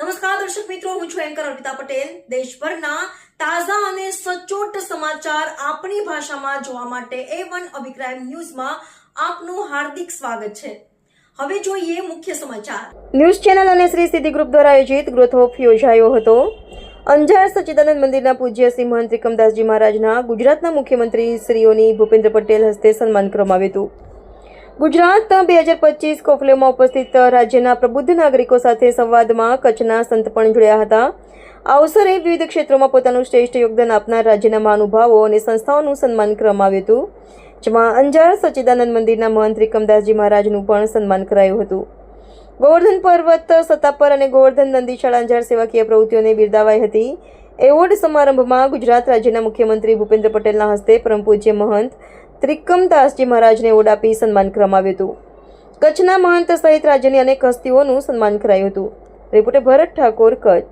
નમસ્કાર, દર્શક મિત્રો, હું છું એન્કર અર્પિતા પટેલ. દેશભરના તાજા અને સચોટ સમાચાર આપણી ભાષામાં જોવા માટે એ વન અભિપ્રાય ન્યૂઝમાં આપનું હાર્દિક સ્વાગત છે. હવે જોઈએ મુખ્ય સમાચાર. ન્યૂઝ ચેનલ અને શ્રી સિદ્ધિ ગ્રુપ દ્વારા આયોજિત ગ્રોથ ઓફ યોજાયો હતો. અંજાર સચ્ચિદાનંદ મંદિરના પૂજ્ય શ્રી મહંત ત્રિકમદાસજી મહારાજના ગુજરાતના મુખ્યમંત્રી શ્રીઓની ભૂપેન્દ્ર પટેલ હસ્તે સન્માન કરવામાં આવ્યું હતું. ગુજરાત બે હજાર પચીસ કોફલેમાં ઉપસ્થિત રાજ્યના પ્રબુદ્ધ નાગરિકો સાથે સંવાદમાં કચ્છના સંત પણ જોડ્યા હતા. આ અવસરે વિવિધ ક્ષેત્રોમાં પોતાનું શ્રેષ્ઠ યોગદાન આપનાર રાજ્યના મહાનુભાવો અને સંસ્થાઓનું સન્માન કરવામાં આવ્યું હતું. જેમાં અંજાર સચ્ચિદાનંદ મંદિરના મહંત ત્રિકમદાસજી મહારાજનું પણ સન્માન કરાયું હતું. ગોવર્ધન પર્વત સત્તાપર અને ગોવર્ધન નંદીશાળા અંજાર સેવાકીય પ્રવૃત્તિઓને બિરદાવાઈ હતી. એવોર્ડ સમારંભમાં ગુજરાત રાજ્યના મુખ્યમંત્રી ભૂપેન્દ્ર પટેલના હસ્તે પરમ પૂજ્ય મહંત ત્રિકમદાસજી મહારાજને ઓડાપી સન્માન કરવામાં આવ્યું હતું. કચ્છના મહંત સહિત રાજ્યની અનેક હસ્તીઓનું સન્માન કરાયું હતું. રિપોર્ટર ભરત ઠાકોર કચ્છ.